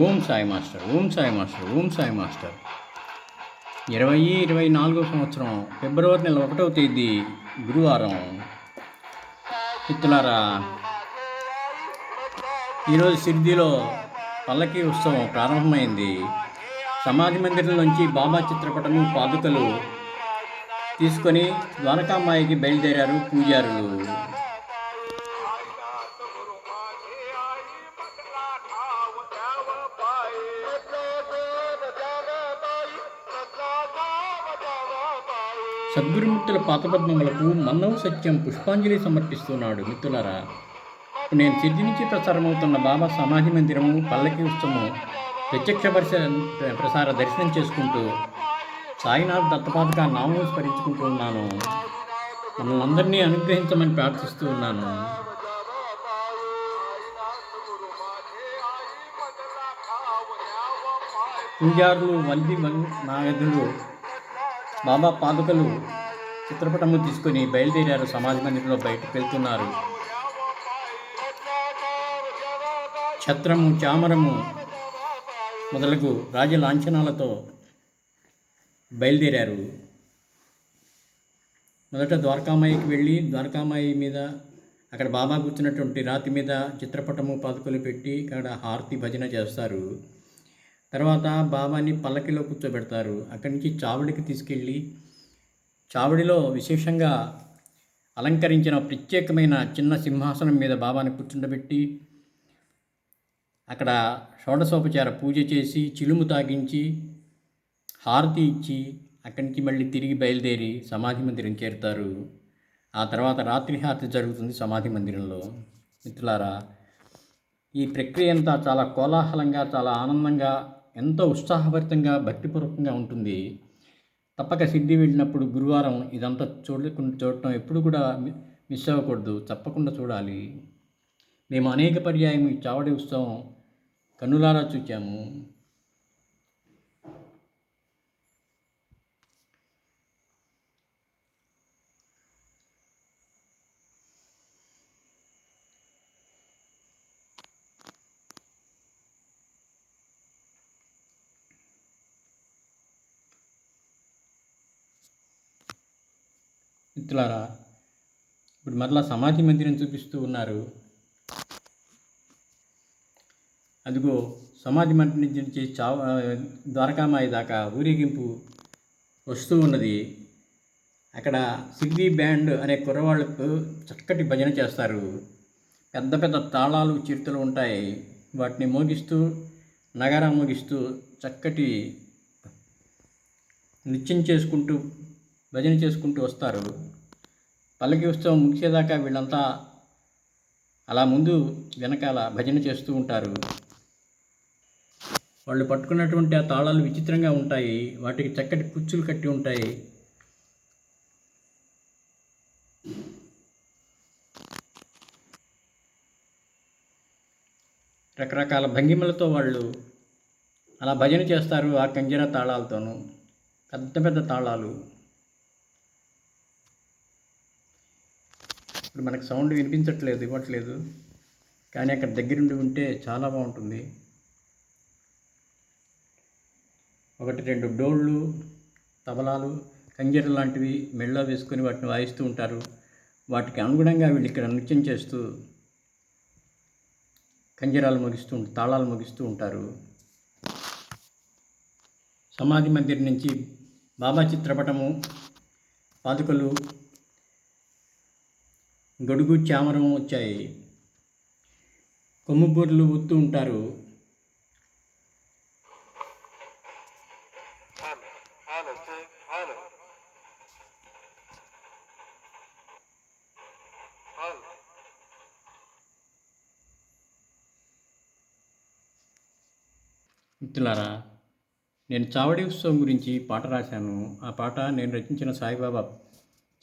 Om Sai master Om Sai master Om Sai master. ఇరవై ఇరవై నాలుగో సంవత్సరం ఫిబ్రవరి నెల ఒకటవ తేదీ గురువారం. మిత్రులారా ఈరోజు సిద్ధిలో పల్లకి ఉత్సవం ప్రారంభమైంది. సమాధి మందిరం నుంచి బాబా చిత్రపటము పాదుకలు తీసుకొని ద్వారకామాయికి బయలుదేరారు పూజారులు. సద్గురుమూర్తుల పాతపద్మములకు మన్నవు సత్యం పుష్పాంజలి సమర్పిస్తున్నాడు మిత్రులారా. నేను సిద్ధి నుంచి ప్రసారమవుతున్న బాబా సమాధి మందిరము పల్లకి ఉత్సవము ప్రత్యక్ష పరిస ప్రసార దర్శనం చేసుకుంటూ సాయినాథ్ దత్తపాదక నామం స్మరించుకుంటూ ఉన్నాను. మనల్ని అందరినీ అనుగ్రహించమని ప్రార్థిస్తూ ఉన్నాను. పూజారులు వల్లి నాగదులు బాబా పాదుకలు చిత్రపటము తీసుకొని బయలుదేరారు. సమాజ మందిరంలో బయటకు వెళ్తున్నారు. ఛత్రము చామరము మొదలగు రాజ లాంఛనాలతో బయలుదేరారు. మొదట ద్వారకామాయికి వెళ్ళి ద్వారకామాయి మీద అక్కడ బాబా కూర్చున్నటువంటి రాతి మీద చిత్రపటము పాదుకలు పెట్టి అక్కడ హారతి భజన చేస్తారు. తర్వాత బాబాని పల్లకిలో కూర్చోబెడతారు. అక్కడి నుంచి చావడికి తీసుకెళ్ళి చావడిలో విశేషంగా అలంకరించిన ప్రత్యేకమైన చిన్న సింహాసనం మీద బాబాని కూర్చుండబెట్టి అక్కడ షోడశోపచార పూజ చేసి చిలుము తాగించి హారతి ఇచ్చి అక్కడి నుంచి మళ్ళీ తిరిగి బయలుదేరి సమాధి మందిరం చేరుతారు. ఆ తర్వాత రాత్రి హారతి జరుగుతుంది సమాధి మందిరంలో. మిత్రులారా ఈ ప్రక్రియ అంతా చాలా కోలాహలంగా చాలా ఆనందంగా ఎంతో ఉత్సాహభరితంగా భక్తిపూర్వకంగా ఉంటుంది. తప్పక సిద్ధి వెళ్ళినప్పుడు గురువారం ఇదంతా చూడకుండా చూడటం ఎప్పుడు కూడా మిస్ అవ్వకూడదు. తప్పకుండా చూడాలి. మేము అనేక పర్యాయం ఈ చావడి ఉత్సవం కన్నులారా చూచాము. మిత్రులారా ఇప్పుడు మరలా సమాధి మందిరం చూపిస్తూ ఉన్నారు. అదిగో సమాధి మందిరం నుంచి చావ ద్వారకామాయి దాకా ఊరేగింపు వస్తూ ఉన్నది. అక్కడ సిగ్వి బ్యాండ్ అనే కుర్రవాళ్ళకు చక్కటి భజన చేస్తారు. పెద్ద పెద్ద తాళాలు చిరుతలు ఉంటాయి. వాటిని మోగిస్తూ నగరం మోగిస్తూ చక్కటి నృత్యం చేసుకుంటూ భజన చేసుకుంటూ వస్తారు. పల్లకి ఉత్సవం ముగిసేదాకా వీళ్ళంతా అలా ముందు వెనకాల భజన చేస్తూ ఉంటారు. వాళ్ళు పట్టుకున్నటువంటి ఆ తాళాలు విచిత్రంగా ఉంటాయి. వాటికి చక్కటి కుచ్చులు కట్టి ఉంటాయి. రకరకాల భంగిమలతో వాళ్ళు అలా భజన చేస్తారు ఆ కంజర తాళాలతోనూ. పెద్ద పెద్ద తాళాలు. ఇప్పుడు మనకు సౌండ్ వినిపించట్లేదు ఇవ్వట్లేదు. కానీ అక్కడ దగ్గరుండి ఉంటే చాలా బాగుంటుంది. ఒకటి రెండు డోళ్ళు తబలాలు కంజర లాంటివి మెళ్ళ వేసుకొని వాటిని వాయిస్తూ ఉంటారు. వాటికి అనుగుణంగా వీళ్ళు ఇక్కడ నృత్యం చేస్తూ కంజరాలు ముగిస్తూ తాళాలు ముగిస్తూ ఉంటారు. సమాధి మందిర్ నుంచి బాబా చిత్రపటము పాదుకలు గొడుగు చామరం వచ్చాయి. కొమ్ము బూర్లు ఊతూ ఉంటారు. మిత్రులారా నేను చావడి ఉత్సవం గురించి పాట రాశాను. ఆ పాట నేను రచించిన సాయిబాబా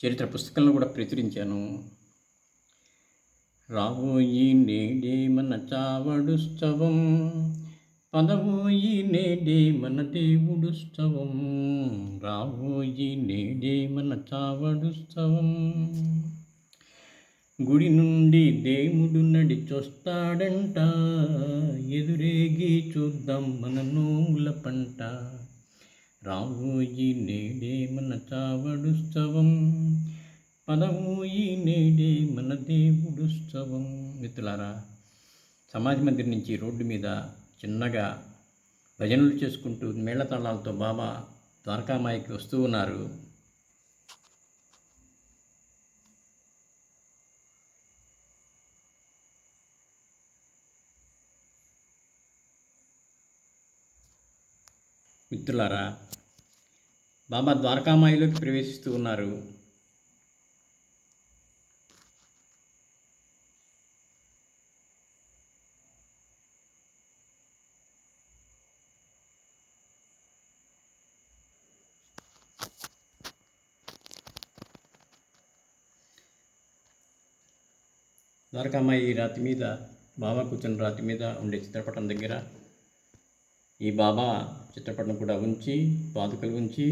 చరిత్ర పుస్తకంలో కూడా ప్రచురించాను. రాబోయి నేడే మన చావడుత్సవం పదవోయి నేడే మన దేవుడుత్సవం రాబోయి నేడే మన చావడుత్సవం గుడి నుండి దేవుడు నడిచొస్తాడంట. ఎదురేగి చూద్దాం మన నోముల పంట. రావోయి నేడే మన పదము ఈ నేడే మన దేవుడుత్సవం మిత్రులారా సమాధి మందిర్ నుంచి రోడ్డు మీద చిన్నగా భజనలు చేసుకుంటూ మేళతాళాలతో బాబా ద్వారకామాయికి వస్తూ ఉన్నారు. మిత్రులారా బాబా ద్వారకామాయిలోకి ప్రవేశిస్తూ ఉన్నారు. తారకమ్మ ఈ రాతి మీద బాబా కూర్చున్న రాతి మీద ఉండే చిత్రపటం దగ్గర ఈ బాబా చిత్రపటం కూడా ఉంచి పాదుకలు ఉంచి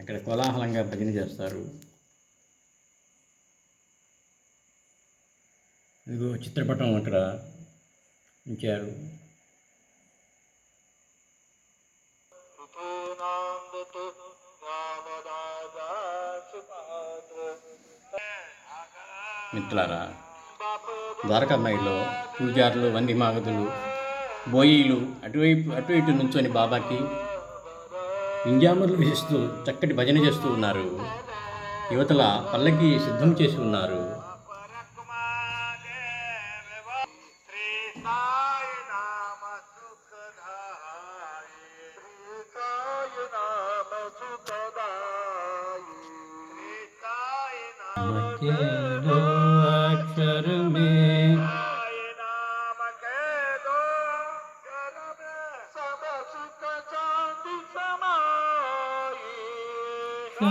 అక్కడ కోలాహలంగా భజన చేస్తారు. ఇదిగో చిత్రపటం అక్కడ ఉంచారు. మిత్రులారా ద్వారకామాయిలో పూజారులు వంది మాగదులు బోయిలు అటువైపు అటు ఇటు నుంచొని బాబాకి వింజామరులు వేస్తూ చక్కటి భజన చేస్తూ ఉన్నారు. యువతల పల్లకి సిద్ధం చేసి ఉన్నారు. श्री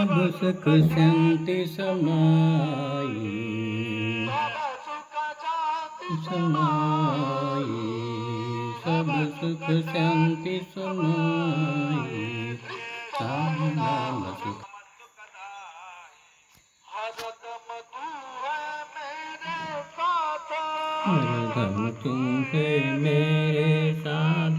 सब सुख शांति समाई। समाई। सब सुख शांति समाई। नाम सुख। तू है साथ हरदम तुम है मेरे साथ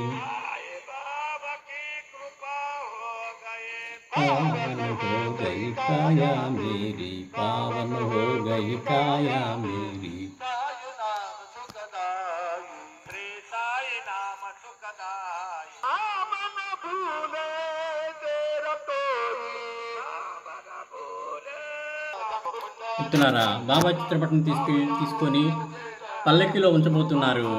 पावन हो गई काया मेरी पावन हो गई काया मेरी साई नाम सुखदाई श्री साई नाम सुखदाई नाम न भूले तेरा तोरी नाम न भूले చెప్తున్నారా బాబా చిత్రపటం తీసుకు తీసుకొని పల్లకిలో ఉంచబోతున్నారు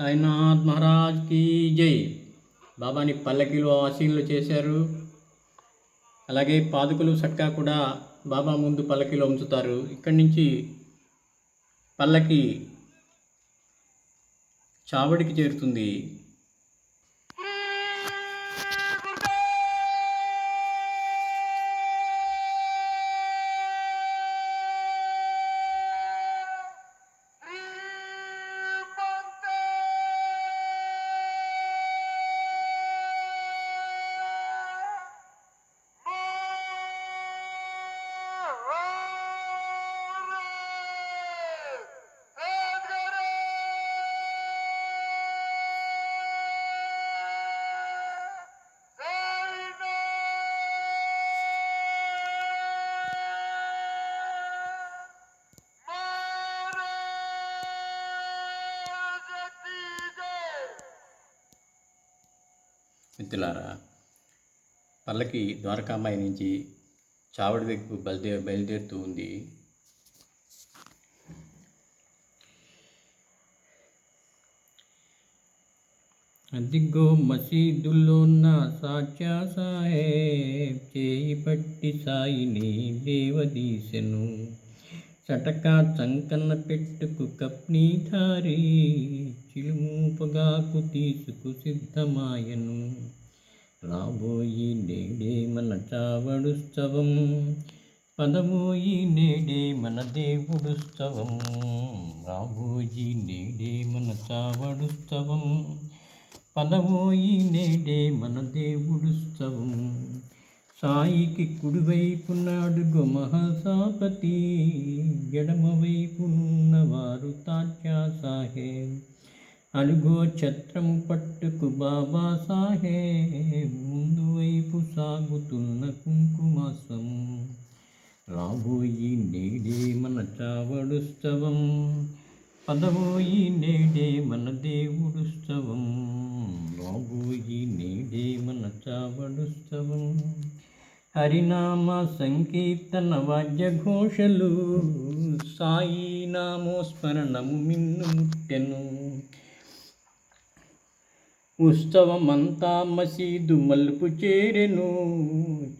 సాయినాథ్ మహారాజ్ కీ జై. బాబాని పల్లకిలో ఆశీనులు చేశారు. అలాగే పాదుకులు సక్కా కూడా బాబా ముందు పల్లకిలో ఉంచుతారు. ఇక్కడి నుంచి పల్లకి చావడికి చేరుతుంది. మిత్రులారా పల్లకి ద్వారకామాయి నుంచి చావడి వైపు బయలుదే బయలుదేరుతూ ఉంది. అదిగో మసీదులోన్న సాచా సాహేబ్ చేయి పట్టి సాయిని దేవదీశను. చటకా చంకన్న పెట్టుకు కప్నీ కప్నీధారి చిలుమూపగాకు తీసుకు సిద్ధమాయను. రాబోయి నేడే మన చావడుత్సవం పదబోయి నేడే మన దేవుడుత్సవం రాబోయి నేడే మన చావడుత్సవం పదబోయి నేడే మన దేవుడుత్సవం సాయికి కుడివైపున అడుగు మహాసాపతి ఎడమవైపునున్నవారు తాత్యా సాహెబ్ అలుగో ఛత్రము పట్టుకు బాబా సాహెబ్ ముందు వైపు సాగుతున్న కుంకుమాసం రాబోయి నేడే మన చావడుస్తవం. పదబోయి నేడే మన దేవుడుస్తవం. రాబోయి నేడే మన చావడుస్తవం. హరినామ సంకీర్తన వాద్యఘోషలు సాయి నామోస్మరణము మిన్ను ముట్టెను. ఉత్సవమంతా మసీదు మలుపు చేరెను.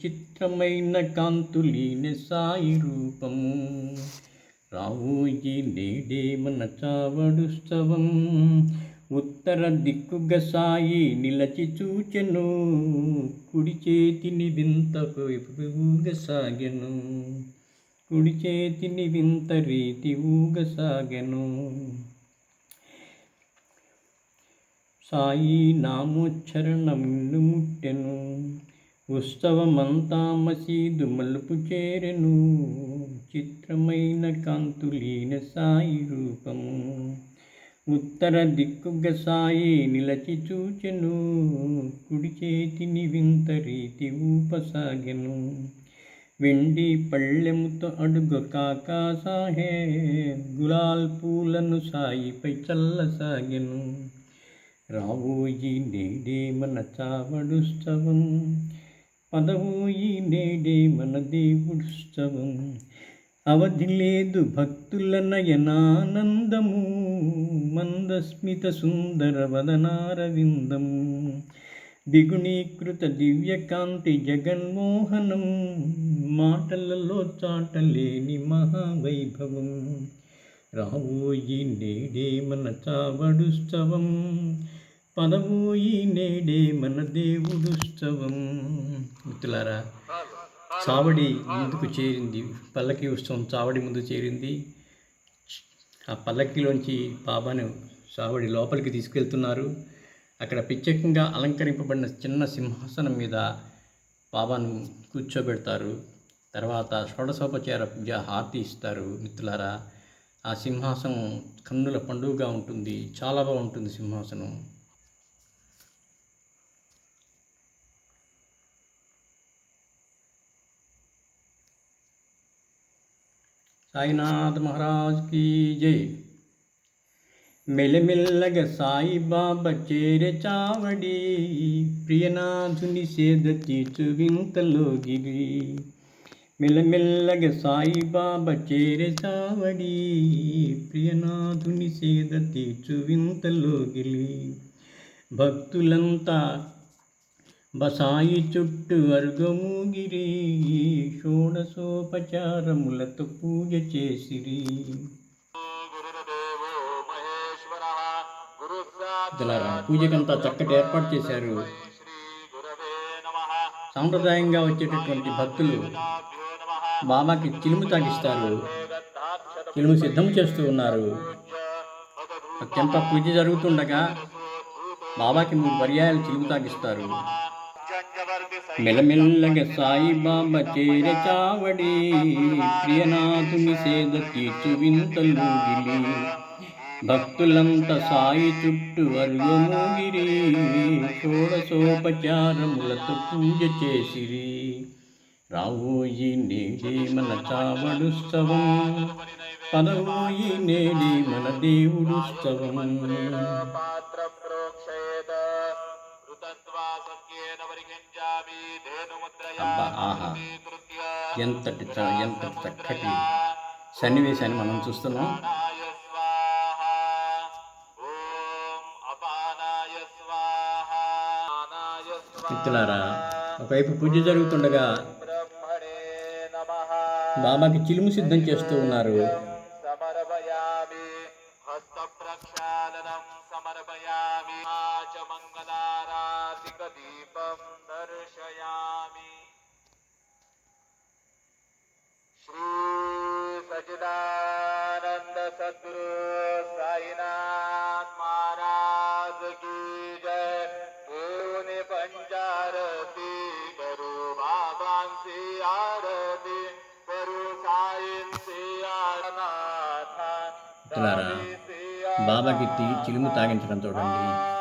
చిత్రమైన కాంతులీన సాయి రూపము. రావోయి నేడే మన చావడుత్సవం ఉత్తర దిక్కుగ సాయి నిలచి చూచెను. కుడి చేతిని వింత ఊగసాగెను. కుడి చేతిని వింత రీతి ఊగసాగెను. సాయి నామోచ్చరణమిన్ను ముట్టెను ఉత్సవమంతా మసీదు మలుపు చేరెను చిత్రమైన కాంతులీన సాయి రూపము. ఉత్తర దిక్కుగ సాయి నిలచి చూచెను కుడి చేతిని వింత రీతి ఊపసాగెను. వెండి పళ్ళెముతో అడుగు కాకా సాహే గులాల్ పూలను సాయిపై చల్లసాగెను. రావోయి నేడే మన చావడుత్సవం పదవోయి నేడే మన దేవుడుత్సవం. అవధి లేదు భక్తుల నయనానందము. మందస్మిత సుందర వదనారవిందము. దిగుణీకృత దివ్యకాంతి జగన్మోహనం. మాటలలో చాటలేని మహావైభవం. రావోయి నేడే మన చావడుత్సవం ఈ నేడే మన దేవుడుత్సవం మిత్రులారా చావడి ముందుకు చేరింది పల్లకి ఉత్సవం చావడి ముందు చేరింది. ఆ పల్లకిలోంచి బాబాను చావడి లోపలికి తీసుకెళ్తున్నారు. అక్కడ ప్రత్యేకంగా అలంకరింపబడిన చిన్న సింహాసనం మీద బాబాను కూర్చోబెడతారు. తర్వాత షోడశోపచార పూజ హారతి ఇస్తారు మిత్రులారా ఆ సింహాసనం కన్నుల పండుగగా ఉంటుంది. చాలా బాగుంటుంది సింహాసనం. సాయినాథ్ మహారాజ్ కీ జై. మెల్లమెల్లగ సాయిబాబా చేరె చావడి ప్రియనాథుని సేద తీర్చు వింతలోగిరి మెల్లమెల్లగ సాయిబాబా చేరె చావడి ప్రియనాథుని సేద తీర్చు వింతలోగిలి భక్తులంతా బసాయి చుట్టూ వర్గముగిరి షోడశోపచారములతో పూజ చేసిరి. పూజకంతా చక్కటి ఏర్పాటు చేశారు. సాంప్రదాయంగా వచ్చేటటువంటి భక్తులు బాబాకి చిలుము తాగిస్తారు. చిలుము సిద్ధం చేస్తూ ఉన్నారు. అత్యంత పూజ జరుగుతుండగా బాబాకి మూడు పర్యాయాలు చిలుము తాగిస్తారు. మెల్లమెల్లగా సాయిబాబా చేర చావడి ప్రియనాథుని సేద తీర్చు వింతలుగిలి భక్తులంతా సాయి చుట్టూ అరుగమూగిరి షోడశోపచారములతో పూజ చేసిరి. రావోయి నేడే మన చావడుస్తవం పదవోయి నేడే మన దేవుడుస్తవం. అబ్బా ఆహా. ఎంతటి చ- ఎంత చక్కటి సన్నివేశాన్ని మనం చూస్తున్నాం. మిత్రులారా ఒకవైపు పూజ జరుగుతుండగా బాబాకి చిలుము సిద్ధం చేస్తూ ఉన్నారు. చిలుము చూడండి.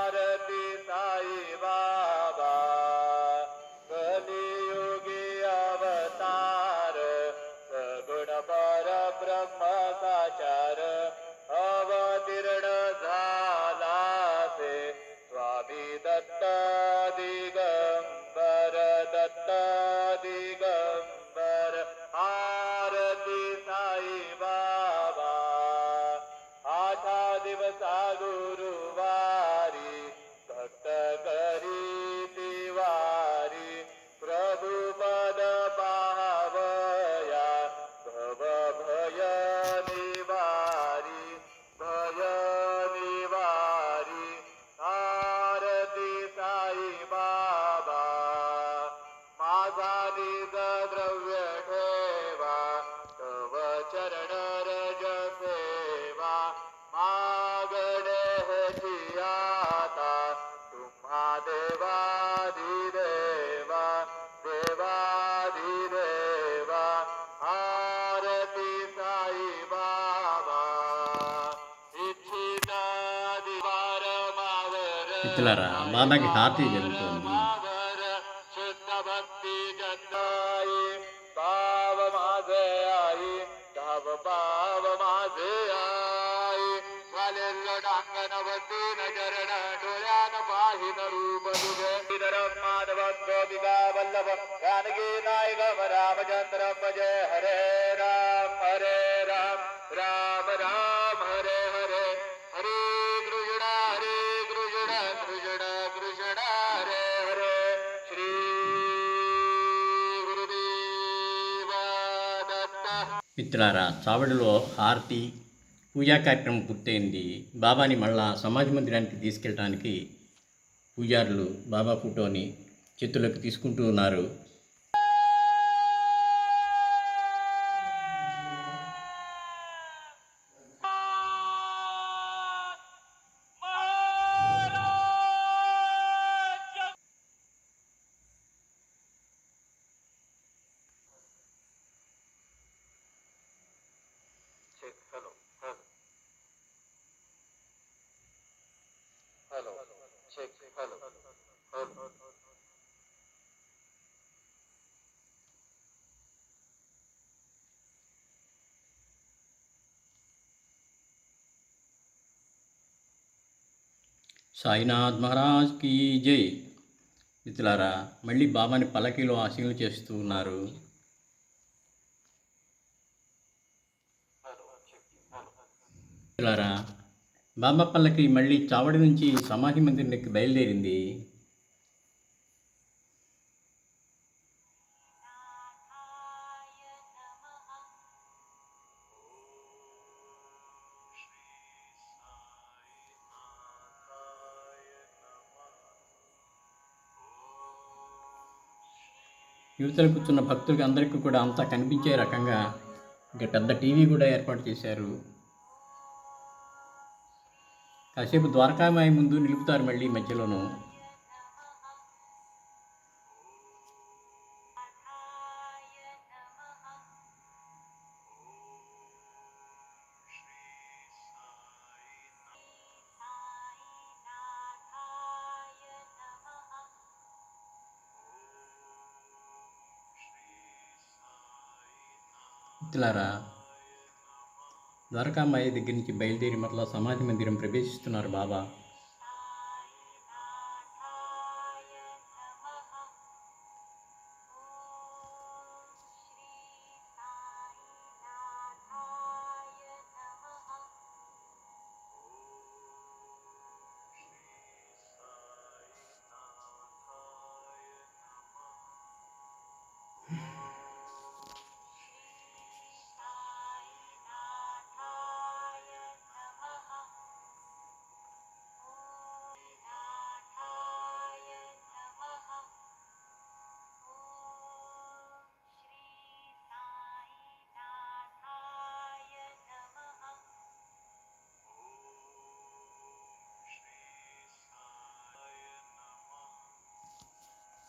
మిత్రులారా బాబాకి హాతి జరుగుతుంది. మాధవ గోపికా వల్లభ జానకీ నాయక రామచంద్రమ్మ జయ హర మిత్రులారా చావడిలో హారతి పూజా కార్యక్రమం పూర్తయింది. బాబాని మళ్ళా సమాజ మందిరానికి తీసుకెళ్ళడానికి పూజారులు బాబా ఫోటోని చేతుల్లోకి తీసుకుంటూ ఉన్నారు. సాయినాథ్ మహారాజ్ కీ జై. మిత్రులారా మళ్ళీ బాబాని పలకీలో ఆశీలు చేస్తూ ఉన్నారు. మిత్రులారా బాబా పల్లకి మళ్ళీ చావడి నుంచి సమాధి మందిరానికి బయలుదేరింది. యువతలు కూర్చున్న భక్తులకి అందరికీ కూడా అంతా కనిపించే రకంగా ఇంకా పెద్ద టీవీ కూడా ఏర్పాటు చేశారు. కాసేపు ద్వారకామాయి ముందు నిలుపుతారు మళ్ళీ మధ్యలోనూ. మిత్రులారా ద్వారకామాయి దగ్గర నుంచి బయలుదేరి మరలా సమాధి మందిరం ప్రవేశిస్తున్నారు బాబా.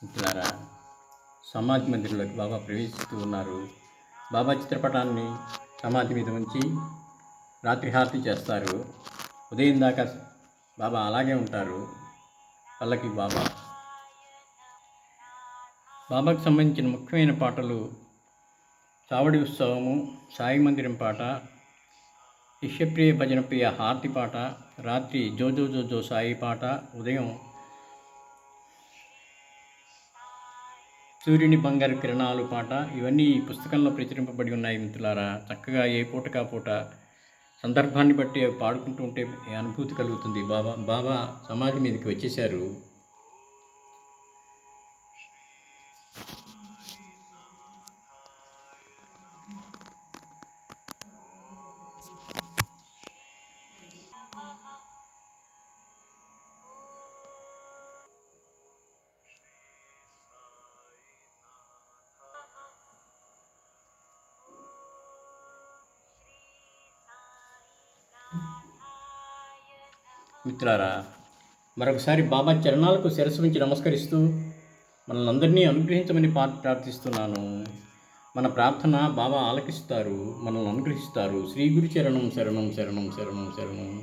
మిత్రులారా సమాధి మందిరంలోకి బాబా ప్రవేశిస్తూ ఉన్నారు. బాబా చిత్రపటాన్ని సమాధి మీద ఉంచి రాత్రి హారతి చేస్తారు. ఉదయం దాకా బాబా అలాగే ఉంటారు. పల్లకి బాబా. బాబాకు సంబంధించిన ముఖ్యమైన పాటలు చావడి ఉత్సవము సాయి మందిరం పాట శిష్యప్రియ భజన ప్రియ హారతి పాట రాత్రి జోజో జోజో సాయి పాట ఉదయం సూర్యుని బంగారు కిరణాలు పాట ఇవన్నీ ఈ పుస్తకంలో ప్రచురింపబడి ఉన్నాయి మిత్రులారా. చక్కగా ఏ పూటకా పూట సందర్భాన్ని బట్టి అవి పాడుకుంటూ ఉంటే అనుభూతి కలుగుతుంది. బాబా బాబా సమాజం మీదకి వచ్చేశారు. మిత్రులారా మరొకసారి బాబా చరణాలకు శిరస్సు నుంచి నమస్కరిస్తూ మనల్ని అందరినీ అనుగ్రహించమని ప్రార్థిస్తున్నాను. మన ప్రార్థన బాబా ఆలకిస్తారు మనల్ని అనుగ్రహిస్తారు. శ్రీ గురు చరణం శరణం శరణం శరణం శరణం.